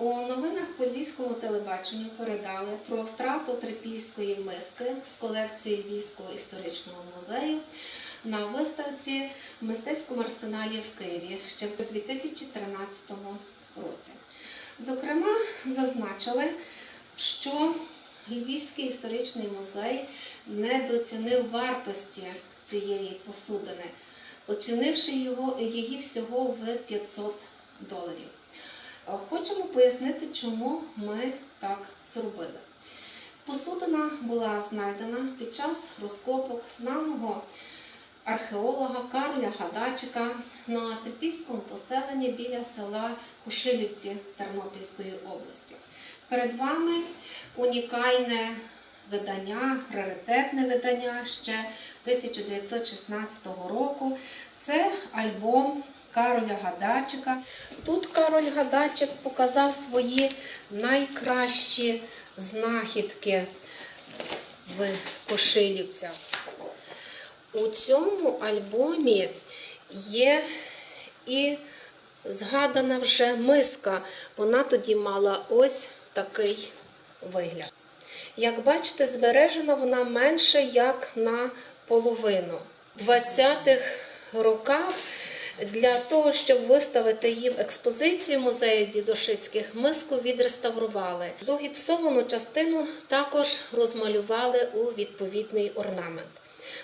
У новинах по львівському телебаченню передали про втрату трипільської миски з колекції військово-історичного музею на виставці в мистецькому арсеналі в Києві ще в 2013 році. Зокрема, зазначили, що Львівський історичний музей недооцінив вартості цієї посудини, оцінивши його, її всього в 500 доларів. Е, Хочемо пояснити, чому ми так зробили. Посудина була знайдена під час розкопок знаного археолога Кароля Гадачика на Тепільському поселенні біля села Кушилівці Тернопільської області. Перед вами унікальне видання, раритетне видання ще 1916 року. Це альбом Кароля Гадачика. Тут Кароль Гадачик показав свої найкращі знахідки в Кошилівцях. У цьому альбомі є і згадана вже миска. Вона тоді мала ось такий вигляд. Як бачите, збережена вона менше як на половину. В 20-х роках для того, щоб виставити в експозицію музею дідошицьких, миску відреставрували. Догіпсовану частину також розмалювали у відповідний орнамент.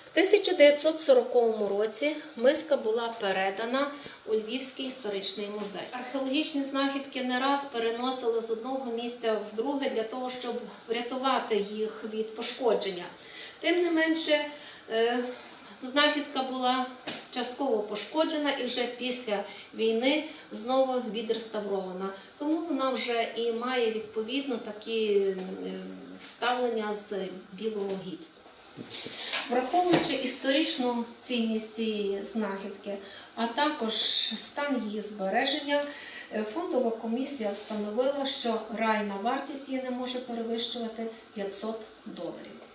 В 1940 році миска була передана у Львівський історичний музей. Археологічні знахідки не раз переносили з одного місця в друге для того, щоб врятувати їх від пошкодження. Тим не менше, е, знахідка була частково пошкоджена і вже після війни знову відреставрована. Тому вона вже і має відповідно такі е, вставлення з білого гіпсу. Враховуючи історичну цінність цієї знахідки, а також стан її збереження, е, фондова комісія встановила, що реальна вартість її не може перевищувати 500 доларів.